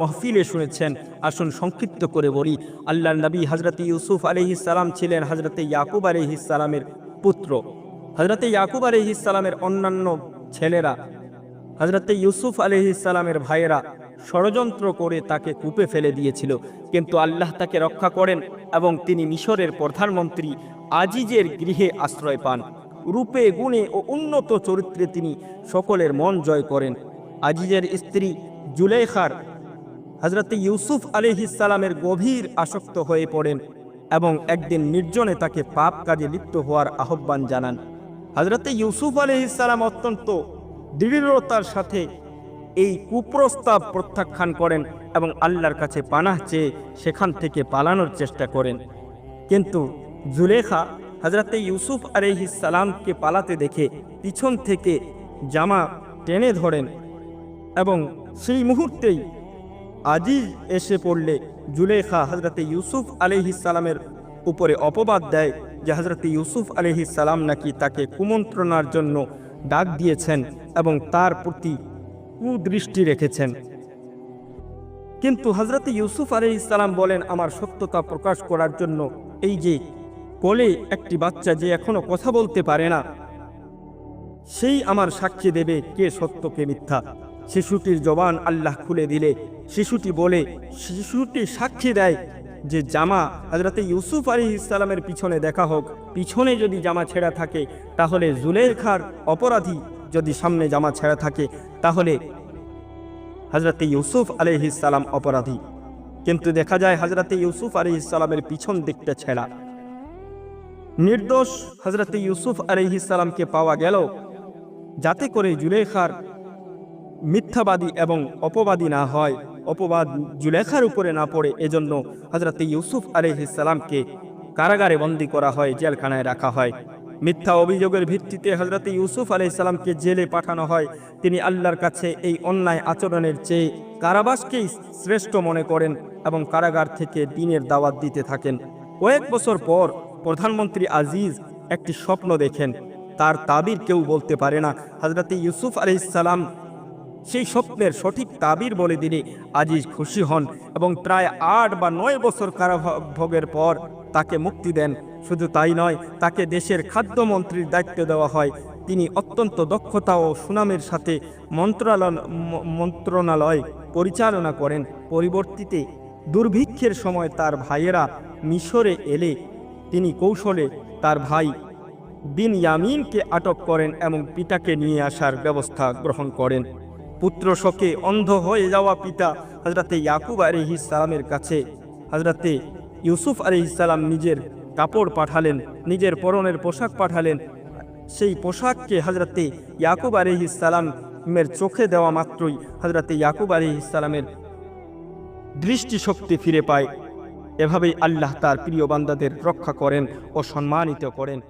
মহফিলে শুনেছেন। আসুন সংক্ষিপ্ত করে বলি আল্লাহ নবী হজরত ইউসুফ আলহিসাল্লাম ছিলেন হজরতে ইয়াকুব আলহিসাল্লামের পুত্র। হজরতে ইয়াকুব আলহিসাল্লামের অন্যান্য ছেলেরা হজরতে ইউসুফ আলহিসাল্লামের ভাইয়েরা ষড়যন্ত্র করে তাকে কূপে ফেলে দিয়েছিল। কিন্তু আল্লাহ তাকে রক্ষা করেন এবং তিনি মিশরের প্রধানমন্ত্রী আজিজের গৃহে আশ্রয় পান। রূপে, গুণে ও উন্নত চরিত্রে তিনি সকলের মন জয় করেন। আজিজের স্ত্রী জুলেখার হজরত ইউসুফ আলিহিসালামের গভীর আসক্ত হয়ে পড়েন এবং একদিন নির্জনে তাকে পাপ কাজে লিপ্ত হওয়ার আহ্বান জানান। হজরত ইউসুফ আলিহিসাল্লাম অত্যন্ত দৃঢ়তার সাথে এই কুপ্রস্তাব প্রত্যাখ্যান করেন এবং আল্লাহর কাছে পানাহ চেয়ে সেখান থেকে পালানোর চেষ্টা করেন। কিন্তু জুলেখা হজরত ইউসুফ আলিহিসালামকে পালাতে দেখে পিছন থেকে জামা টেনে ধরেন এবং সেই মুহূর্তেই আজিজ এসে পড়লে জুলেখা হজরতে ইউসুফ আলহিসালামের উপরে অপবাদ দেয় যে হজরতে ইউসুফ আলহিসাল্লাম নাকি তাকে কুমন্ত্রণার জন্য ডাক দিয়েছেন এবং তার প্রতি কুদৃষ্টি রেখেছেন। কিন্তু হজরতে ইউসুফ আলহিসাল্লাম বলেন, আমার সত্যতা প্রকাশ করার জন্য এই যে কোলে একটি বাচ্চা যে এখনও কথা বলতে পারে না, সেই আমার সাক্ষী দেবে কে সত্য কে মিথ্যা। শিশুটির জবান আল্লাহ খুলে দিলে। শিশুটি বলে, শিশুটি সাক্ষী দেয় যে জামা হাজরাতে ইউসুফ আলী ইসলামের পিছনে দেখা হোক। পিছনে যদি জামা ছেঁড়া থাকে, তাহলে জুলেখার অপরাধী যদি সামনে জামা ছেঁড়া থাকে, তাহলে হাজরাতে ইউসুফ আলহিসাল্লাম অপরাধী। কিন্তু দেখা যায় হাজরাতে ইউসুফ আলহিসাল্লামের পিছন দিকটা ছেঁড়া। নির্দোষ হজরতে ইউসুফ আলহিসাল্লামকে পাওয়া গেল। যাতে করে জুলেখার মিথ্যাবাদী এবং অপবাদী না হয়। অপবাদ জুলেখার উপরে না পড়ে এজন্য হজরত ইউসুফ আলহিসাল্লামকে কারাগারে বন্দি করা হয়, জেলখানায় রাখা হয়। মিথ্যা অভিযোগের ভিত্তিতে হজরত ইউসুফ আলহিসাল্লামকে জেলে পাঠানো হয়। তিনি আল্লাহর কাছে এই অন্যায় আচরণের চেয়ে কারাবাসকেই শ্রেষ্ঠ মনে করেন এবং কারাগার থেকে দিনের দাওয়াত দিতে থাকেন। কয়েক বছর পর প্রধানমন্ত্রী আজিজ একটি স্বপ্ন দেখেন। তার তাবির কেউ বলতে পারে না। হজরত ইউসুফ আলহিসাল্লাম সেই স্বপ্নের সঠিক তাবির বলে দিলে আজিজ খুশি হন এবং প্রায় আট বা নয় বছর কারাভোগের পর তাকে মুক্তি দেন। শুধু তাই নয়, তাকে দেশের খাদ্যমন্ত্রীর দায়িত্ব দেওয়া হয়। তিনি অত্যন্ত দক্ষতা ও সুনামের সাথে মন্ত্রণালয় মন্ত্রণালয় পরিচালনা করেন। পরিবর্তিতে দুর্ভিক্ষের সময় তার ভাইয়েরা মিশরে এলে তিনি কৌশলে তার ভাই বিন ইয়ামিনকে আটক করেন এবং পিতাকে নিয়ে আসার ব্যবস্থা গ্রহণ করেন। পুত্র শোকে অন্ধ হয়ে যাওয়া পিতা হজরতে ইয়াকুব আলি ইসালামের কাছে। হজরতে ইউসুফ আলি ইসালাম নিজের কাপড় পাঠালেন, নিজের পরনের পোশাক পাঠালেন। সেই পোশাককে হজরতে ইয়াকুব আলি ইসালামের চোখে দেওয়া মাত্রই হজরতে ইয়াকুব আলি ইসালামের দৃষ্টিশক্তি ফিরে পায়। এভাবেই আল্লাহ তার প্রিয় বান্দাদের রক্ষা করেন ও সম্মানিত করেন।